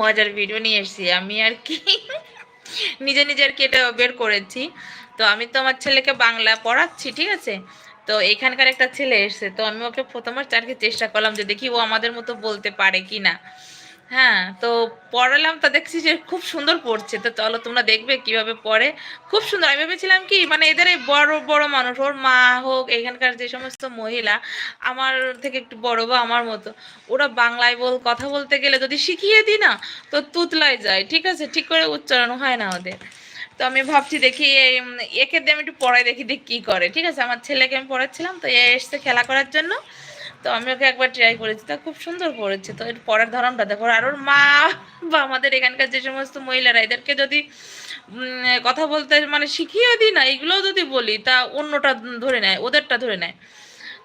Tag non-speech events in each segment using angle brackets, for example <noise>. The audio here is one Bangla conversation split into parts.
মজার ভিডিও নিয়ে এসেছি। আমি আর কি <laughs> নিজে নিজে আর কি এটা বের করেছি। তো আমি তো আমার ছেলেকে বাংলা পড়াচ্ছি, ঠিক আছে? তো এখানকার একটা ছেলে এসছে। তো আমি ওকে প্রথমবার চারকে চেষ্টা করলাম যে দেখি ও আমাদের মতো বলতে পারে কি না হ্যাঁ তো পড়ালাম তা দেখছি যে খুব সুন্দর পড়ছে। তো চলো তোমরা দেখবে কীভাবে পড়ে। খুব সুন্দর। আমি ভেবেছিলাম কি মানে এদের এই বড় বড় মানুষ। ওর মা হোক, এখানকার যে সমস্ত মহিলা, আমার থেকে একটু বড় বা আমার মতো, ওরা বাংলায় বল, কথা বলতে গেলে যদি শিখিয়ে দিই না, তো তুতলায় যায়। ঠিক আছে? ঠিক করে উচ্চারণ হয় না ওদের। তো আমি ভাবছি দেখি একে দিয়ে আমি একটু পড়াই, দেখি দেখি কী করে। ঠিক আছে? আমার ছেলেকে আমি পড়াচ্ছিলাম, তো এ এসছে খেলা করার জন্য। তো আমি ওকে একবার ট্রাই করেছি, তা খুব সুন্দর করেছে। তো এর পড়ার ধরনটা দেখো, আর ওর মা বা আমাদের এখানকার যে সমস্ত মহিলারা, এদেরকে যদি কথা বলতে মানে শিখিয়ে দিই না এগুলো যদি বলি, তা অন্যটা ধরে নেয়, ওদেরটা ধরে নেয়।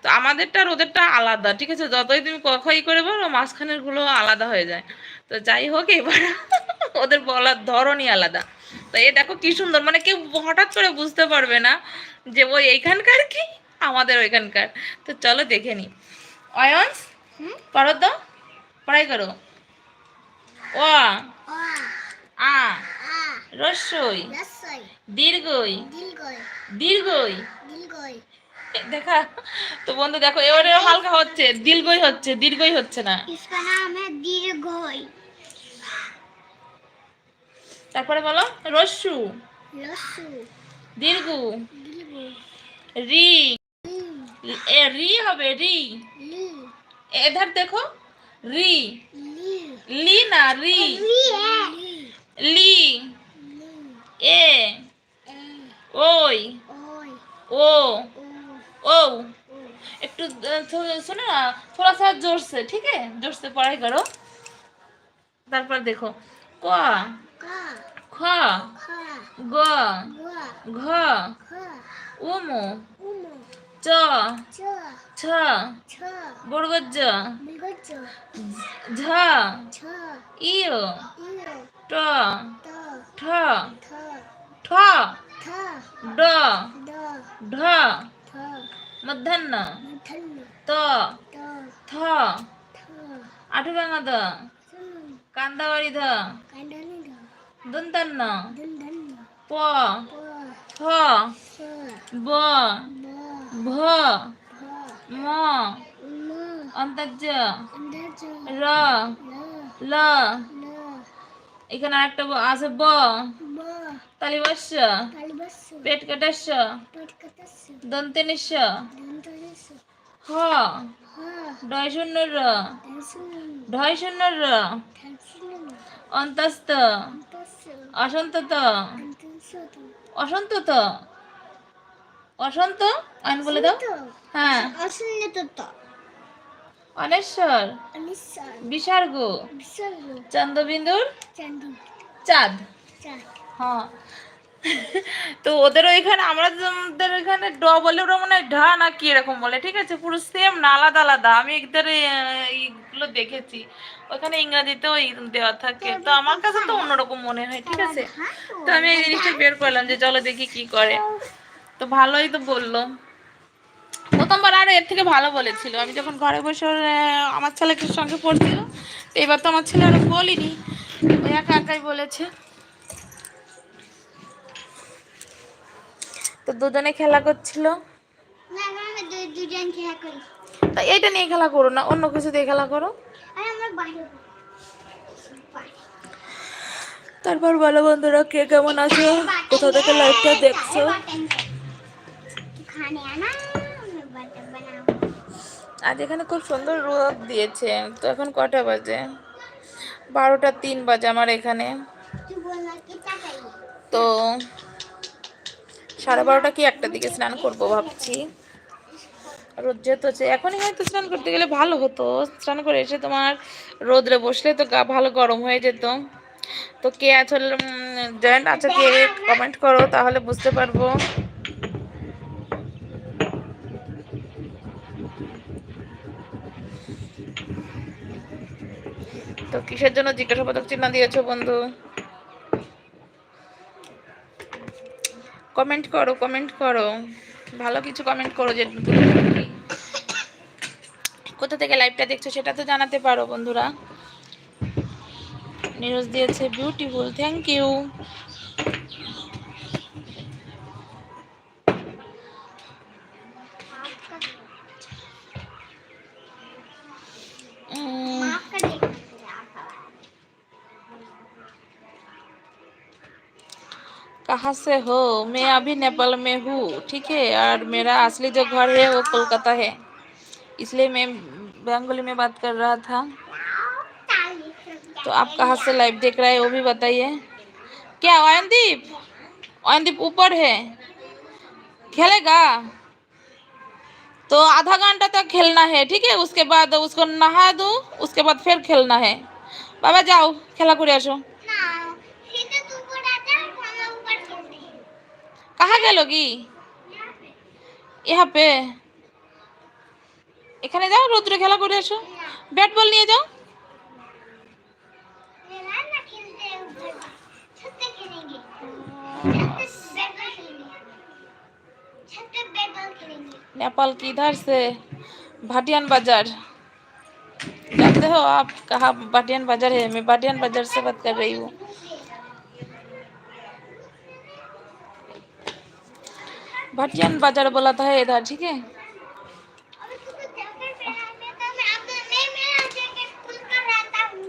তো আমাদেরটা আর ওদেরটা আলাদা, ঠিক আছে? যতই তুমি কখই করে বলো মাঝখানেরগুলো আলাদা হয়ে যায়। তো যাই হোক, এবার <laughs> ওদের বলার ধরনই আলাদা। তো এ দেখো কি সুন্দর মানে কেউ হঠাৎ করে বুঝতে পারবে না যে, ওই এইখানকার কি, আমাদের ওইখানকার। তো চলো দেখে নি অয়ন্স পড়ো তো পড়াই করো ও আ রসই দীর্ঘই দীর্ঘই দেখা তো বন্ধু দেখো এবারে হালকা হচ্ছে দীর্ঘই হচ্ছে দীর্ঘই হচ্ছে না। দীর্ঘই তারপরে বলো রসু। দীর্ঘ রি। রি হবে রি। এধার দেখো রি। লি না রি। লি। এ। ওই। ও। ও। একটু শোনো না থোড়া সা জোরসে ঠিক আছে? জোরসে পড়াই করো। তারপর দেখো ক। খ। গ। ঘ। উম। চ। ছ। বর্গজ ঝ। ইয়। ট। ঠ। ঠ। ড। ঢ। মধ্যাহ্ন। ত। থ। আঠুভাঙা দ কান্দাবাড়ি ধ দন্তান্ন প। ফ ব। ভ ম অন্তর্য, র, ল। এখানে আরেকটা আছে ব। তালিবস্য, পেট কাটাস্য দন্তে নিঃস হ ঢয় শূন্য র ঢয় শূন্য র অন্তস্ত অসন্তত অসন্তত। অসন্ত? আইন বলে দাও। হ্যাঁ। অসুন্নত তো অনেশ্বর। বিসর্গ। চন্দ্রবিন্দুর? চাঁদ। হ্যাঁ। তো ওদের ওইখানে আমরা আমাদের ওইখানে ড বলে ওরা মনে হয় ঢা না কি এরকম বলে ঠিক আছে? পুরো সেম না আলাদা আলাদা। আমি আহ, এইগুলো দেখেছি। ওখানে ইংরাজিতেও দেওয়া থাকে। তো আমার কাছে তো অন্যরকম মনে হয় ঠিক আছে? তো আমি এই জিনিসটা বের করলাম যে চলো দেখি কি করে। তো ভালোই তো বলল। প্রথমবার আরও এর থেকে ভালো বলেছিল। আমি যখন ঘরে বসে আমার ছেলেকে সঙ্গে পড়ছিল? তো এবার তো আমার ছেলে আরও বলিনি। ওই একা একাই বলেছে। তো দুজনে খেলা করছিল। না না আমি দুই দুজন খেলা করি। তা এইটা নিয়ে খেলা করো না অন্য কিছু দিয়ে খেলা করো। আর আমরা বাইরে তারপর বলো বন্ধুরা কে কেমন আছো? কোথা থেকে লাইভটা দেখছ? আজ এখানে খুব সুন্দর রোদ দিয়েছে তো এখন কটা বাজে? বারোটা তিন বাজে আমার এখানে। তো সাড়ে বারোটা কি একটা দিকে স্নান করব ভাবছি। রোদ যেহেতু আছে এখনই হয়তো স্নান করতে গেলে ভালো হতো। স্নান করে এসে তোমার রোদরে বসলে তো গা ভালো গরম হয়ে যেত। তো কে আছে জয়েন্ট আছে কে? কমেন্ট করো তাহলে বুঝতে পারব। কিসের জন্য জিজ্ঞাসাবাদক চিহ্ন দিয়েছ, বন্ধু? কমেন্ট করো কমেন্ট করো। ভালো কিছু কমেন্ট করো যে কোথা থেকে লাইভটা দেখছ সেটা তো জানাতে পারো, বন্ধুরা। নিউজ দিয়েছে বিউটিফুল থ্যাংক ইউ कहाँ से हो? मैं अभी नेपाल में हूँ, ठीक है? और मेरा असली जो घर है, वो कोलकाता है। इसलिए मैं बंगाली में बात कर रहा था। तो आप कहाँ से लाइव देख रहे हैं, वो भी बताइए। क्या, अयनदीप? अयनदीप ऊपर है। खेलेगा? तो आधा घंटा तक खेलना है, ठीक है? उसके बाद उसको नहा दूँ, उसके बाद फिर खेलना है। बाबा जाओ, खेला कर आसो। कहाँ गेलोगी यहाँ पे এখানে যাও রৌদ্রে খেলা করে এসো ব্যাট বল নিয়ে যাও मेरा ना खेलते हैं ऊपर छत पे खेलेंगे छत पे बैट बॉल खेलेंगे छत पे बैट बॉल खेलेंगे नेपाल की इधर से भाटियान बाजार जानते हो आप कहाँ भाटियान बाजार है मैं भाटियान बाजार से बात कर रही हूँ भाटियान बाजार बोला था इधर ठीक है अभी तू तो जैकेट पहना है तो मैं अब मैं मेरा जैकेट खुल कर रहता हूँ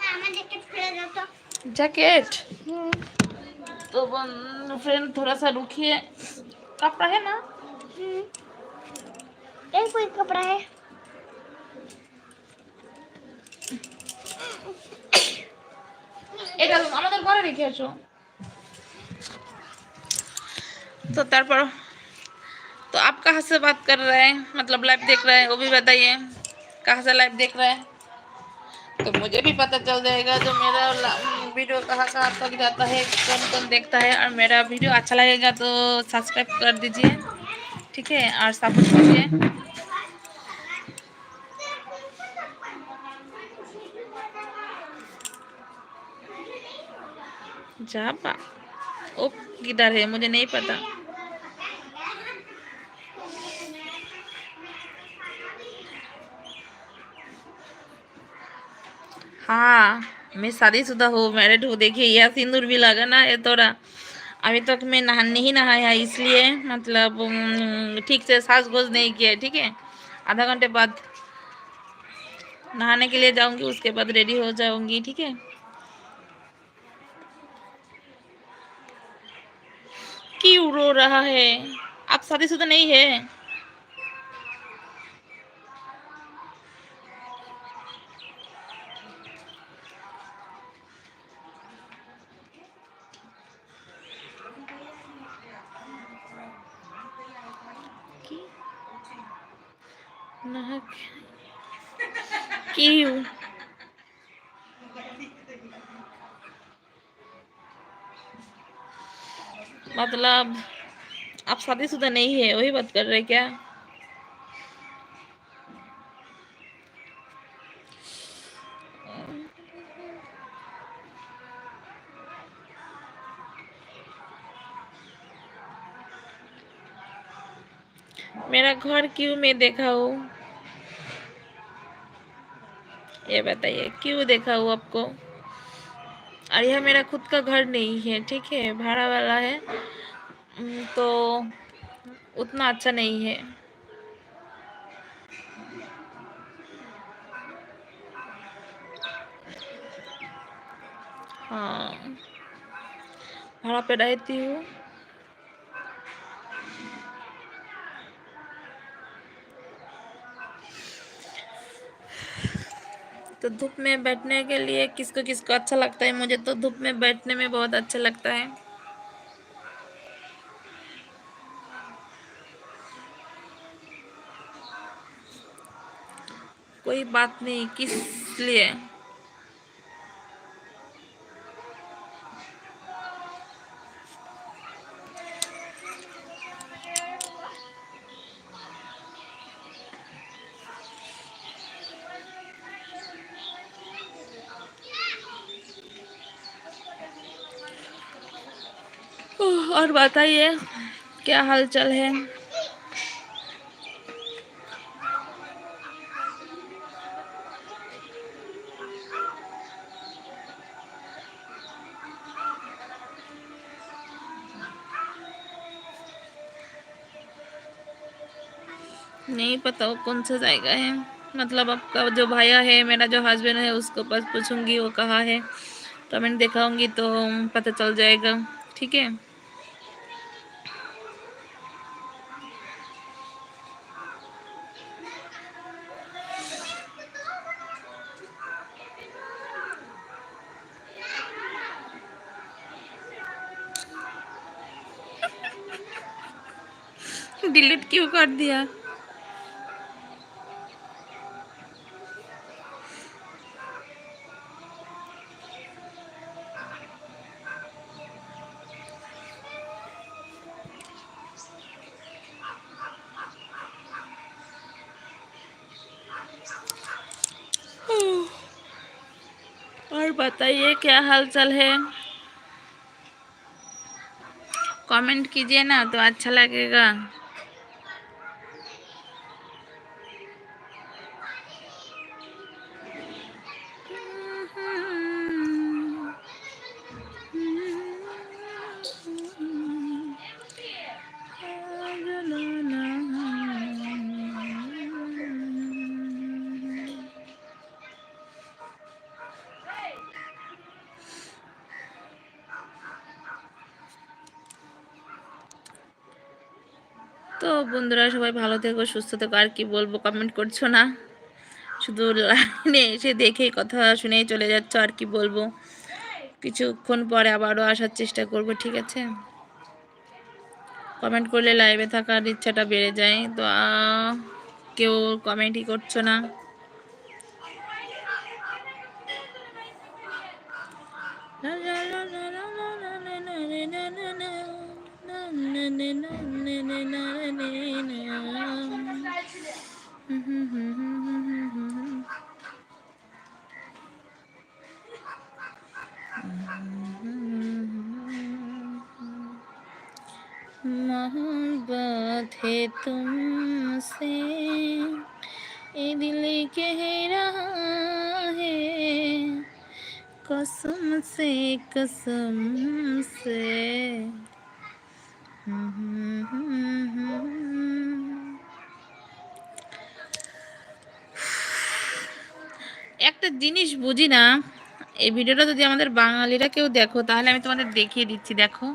हाँ मैं जैकेट खुल रहता जैकेट तो फ्रेंड थोड़ा सा रुकिए कपड़ा है ना एक कोई कपड़ा है এটা আমাদের ঘরে রেখে এসো तो तारपर तो आप कहाँ से बात कर रहे हैं मतलब लाइव देख रहे हैं वो भी बताइए कहाँ से लाइव देख रहे हैं तो मुझे भी पता चल जाएगा जो मेरा वीडियो कहाँ कहाँ तक जाता है कौन कौन देखता है और मेरा वीडियो अच्छा लगेगा तो सब्सक्राइब कर दीजिए ठीक है और सपोर्ट कीजिए जापा ओ किधर है मुझे नहीं पता हाँ मैं शादीशुदा हूँ मैरिड हूँ, देखिए यह सिंदूर भी लगा ना ये थोड़ा अभी तक मैं नहा, नहीं नहाया इसलिए मतलब ठीक से सास गोज नहीं किया ठीक है? आधा घंटे बाद नहाने के लिए जाऊँगी, उसके बाद रेडी हो जाऊँगी, ठीक है? क्यों रो रहा है? आप शादीशुदा नहीं है? क्यों? मतलब आप शादीशुदा नहीं है वही बात कर रहे क्या? घर क्यों मैं देखा हूँ? ये बताइए, क्यों देखा हूँ आपको? और यह मेरा खुद का घर नहीं है, ठीक है? भाड़ा वाला है। तो उतना अच्छा नहीं है। हाँ। भाड़ा पे रहती हूँ। तो धूप में बैठने के लिए किसको किसको अच्छा लगता है? मुझे तो धूप में बैठने में बहुत अच्छा लगता है। कोई बात नहीं, किस लिए? और बताइए, क्या हालचाल है? नहीं पता वो कौन सा जाएगा है। मतलब आपका जो भाया है, मेरा जो हस्बैंड है, उसको पास पूछूँगी, वो कहा है। तो कमेंट दिखाऊँगी तो पता चल जाएगा। ठीक है? डिलीट क्यों कर दिया? और बताइए, क्या हाल चाल है? कमेंट कीजिए ना तो अच्छा लगेगा। তো বন্ধুরা সবাই ভালো থেকো, সুস্থ থেকো। আর কি বলব কমেন্ট করছ না? শুধু লাইনে এসে দেখেই কথা শুনেই চলে যাচ্ছ, আর কি বলব? কিছুক্ষণ পরে আবারও আসার চেষ্টা করব, ঠিক আছে? কমেন্ট করলে লাইভে থাকার ইচ্ছাটা বেড়ে যায়। তো কেউ কমেন্টই করছ না। मोहब्बत है तुमसे ये दिल कह रहा है। कसम से कसम से। একটা জিনিস বুঝি না, এই ভিডিওটা যদি আমাদের বাঙালিরা কেউ দেখো, তাহলে আমি তোমাদের দেখিয়ে দিচ্ছি, দেখো।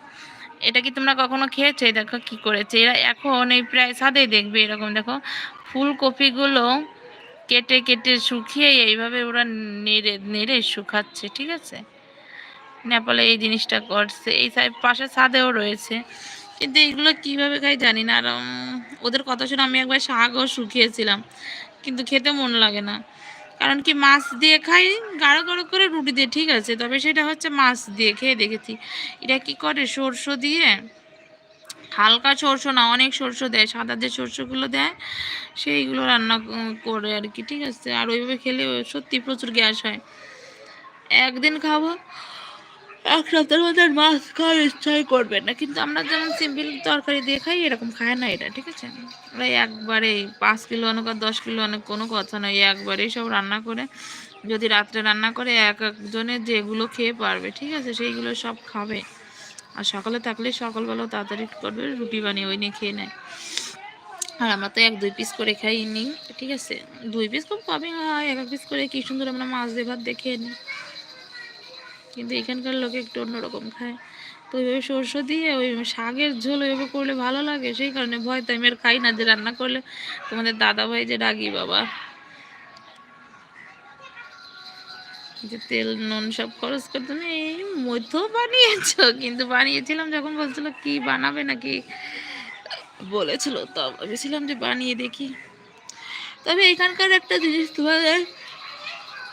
এটা কি তোমরা কখনো খেয়েছো? দেখো কি করেছে। এরা এখন এই প্রায় সাদেই দেখবে এরকম, দেখো। ফুলকপিগুলো কেটে কেটে শুকিয়ে এইভাবে ওরা নেড়ে নেড়ে শুকাচ্ছে, ঠিক আছে? নেপালে এই জিনিসটা করছে। এই পাশে ছাদেও রয়েছে। কিন্তু এগুলো কীভাবে খাই জানি না। আর ওদের কথা শুনে আমি একবার শাকও শুকিয়েছিলাম, কিন্তু খেতে মন লাগে না। কারণ কি মাছ দিয়ে খাই, গাঢ় গাঢ় করে রুটি দিয়ে, ঠিক আছে? তবে সেটা হচ্ছে মাছ দিয়ে খেয়ে দেখেছি। এটা কি করে? সরষে দিয়ে, হালকা সরষে না, অনেক সরষে দেয়, সাদা যে সরষেগুলো দেয়, সেইগুলো রান্না করে আর কি, ঠিক আছে? আর ওইভাবে খেলে সত্যি প্রচুর গ্যাস হয়। একদিন খাব এক সপ্তাহের মধ্যে মাছ খাওয়ার ইচ্ছাই করবে না। কিন্তু আমরা যেমন সিম্পল তরকারি দিয়ে খাই, এরকম খায় না এটা ঠিক আছে? ওরা একবারে পাঁচ কিলো অনেক আর দশ কিলো অনেক কোনো কথা নয়। একবারেই সব রান্না করে, যদি রাত্রে রান্না করে, এক একজনের যেগুলো খেয়ে পারবে, ঠিক আছে? সেইগুলো সব খাবে। আর সকালে থাকলে সকালবেলাও তাড়াতাড়ি করবে, রুটি বানিয়ে ওই নিয়ে খেয়ে নেয়। আর আমরা তো এক দুই পিস করে খাই নিই ঠিক আছে? দুই পিস খুব কমই হয়, এক এক পিস করে। কি সুন্দর আমরা মাছ দিয়ে ভাত দিয়ে খেয়ে নিই। কিন্তু এখানকার লোকে একটু অন্যরকম খায়। তো ওইভাবে সর্ষে দিয়ে ওই শাকের ঝোল ওইভাবে করলে ভালো লাগে সেই কারণে ভয় তো আমি আর খাই না যে রান্না করলে তোমাদের দাদা ভাই যে ডাকি বাবা। যে তেল নুন সব খরচ করে তুমি মধ্য বানিয়েছো? কিন্তু বানিয়েছিলাম যখন বলছিল কি বানাবে নাকি বলেছিল তো ভেবেছিলাম যে বানিয়ে দেখি। তবে এখানকার একটা জিনিস তোমাদের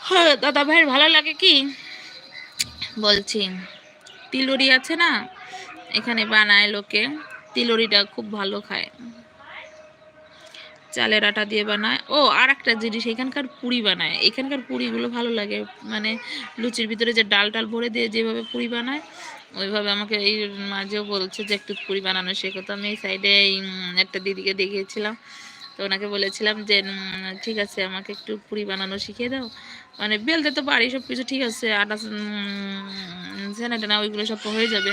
হ্যাঁ, দাদা ভাইয়ের ভালো লাগে কি? বলছি, তিলুরি আছে না? এখানে বানায় লোকে। তিলুরিটা খুব ভালো খায়। চালের আটা দিয়ে বানায়। ও আর একটা জিনিস, এখানকার পুরি বানায়। এখানকার পুরিগুলো ভালো লাগে। মানে লুচির ভিতরে যে ডাল টাল ভরে দিয়ে যেভাবে পুরি বানায়, ওইভাবে আমাকে এই মাঝেও বলছে যে একটু পুরি বানানো শেখো তো আমি এই সাইডে একটা দিদিকে দেখিয়েছিলাম। তো ওনাকে বলেছিলাম যে ঠিক আছে, আমাকে একটু পুরি বানানো শিখিয়ে দাও। মানে বেলতে তো পারি সব কিছু ঠিক আছে আটা ছেনা টেনা ওইগুলো সব হয়ে যাবে।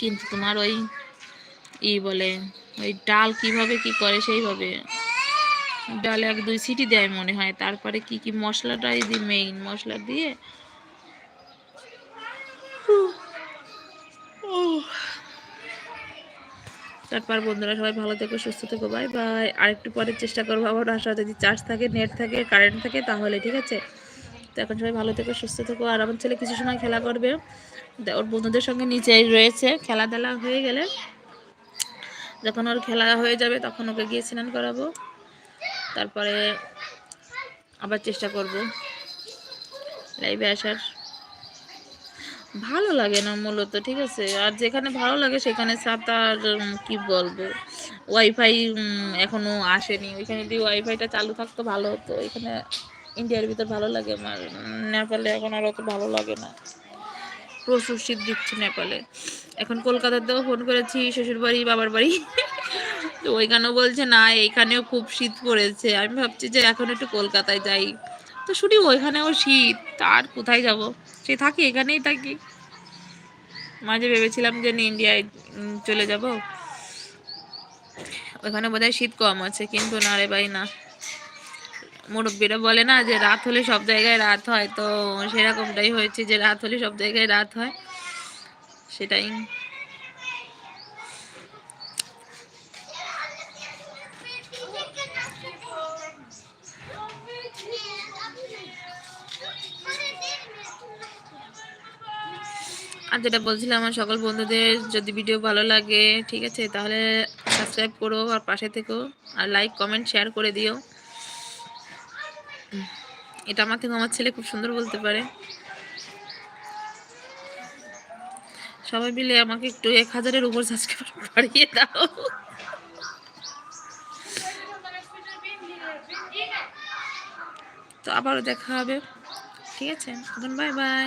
কিন্তু তোমার ওই ই বলে, ওই ডাল কীভাবে কি করে সেইভাবে। ডালে এক দুই সিটি দেয় মনে হয়, তারপরে কি কি মশলাটাই দি মেইন মশলা দিয়ে? তারপর বন্ধুরা, সবাই ভালো থেকো, সুস্থ থেকো বাই বাই আরেকটু পরে চেষ্টা করব আবার আসা যদি চার্জ থাকে নেট থাকে কারেন্ট থাকে, তাহলে, ঠিক আছে? তো এখন সবাই ভালো থেকো, সুস্থ থেকো। আর আমার ছেলে কিছু সময় খেলা করবে। ওর বন্ধুদের সঙ্গে নিচে রয়েছে, খেলাধুলা হয়ে গেলে। যখন ওর খেলা হয়ে যাবে, তখন ওকে গিয়ে স্নান করাবো। তারপরে আবার চেষ্টা করব। লাইভে আসার। ভালো লাগে না মূলত, ঠিক আছে? আর যেখানে ভালো লাগে সেখানে সাঁতার কি বলব? ওয়াইফাই এখনও আসেনি। ওইখানে যদি ওয়াইফাইটা চালু থাকতো ভালো হতো। এখানে ইন্ডিয়ার ভিতর ভালো লাগে আমার। নেপালে এখন আর অত ভালো লাগে না। প্রচুর শীত দিচ্ছে নেপালে। এখন কলকাতাতেও ফোন করেছি, শ্বশুর বাড়ি, বাবার বাড়ি। তো ওইখানেও বলছে, না, এইখানেও খুব শীত পড়েছে। আমি ভাবছি যে এখন একটু কলকাতায় যাই। তো শুনি ওইখানেও শীত। আর কোথায় যাব? সে থাকি, এখানেই থাকি। মাঝে ভেবেছিলাম যে ইন্ডিয়ায় চলে যাব। ওখানে বোধহয় শীত কম আছে, কিন্তু না রে ভাই, না। মুরব্বীরা বলে না যে রাত হলে সব জায়গায় রাত হয়, তো সেরকমটাই হয়েছে যে রাত হলে সব জায়গায় রাত হয়। সেটাই। আর যেটা বলছিলাম, আমার সকল বন্ধুদের যদি ভিডিও ভালো লাগে, ঠিক আছে, তাহলে সাবস্ক্রাইব করো আর পাশে থেকো। আর লাইক কমেন্ট শেয়ার করে দিও। এটা আমার থেকে আমার ছেলে খুব সুন্দর বলতে পারে। সবাই মিলে আমাকে একটু এক হাজারের উপর সাবস্ক্রাইব <laughs> বাড়িয়ে দাও। তো আবারও দেখা হবে। ঠিক আছে বাই বাই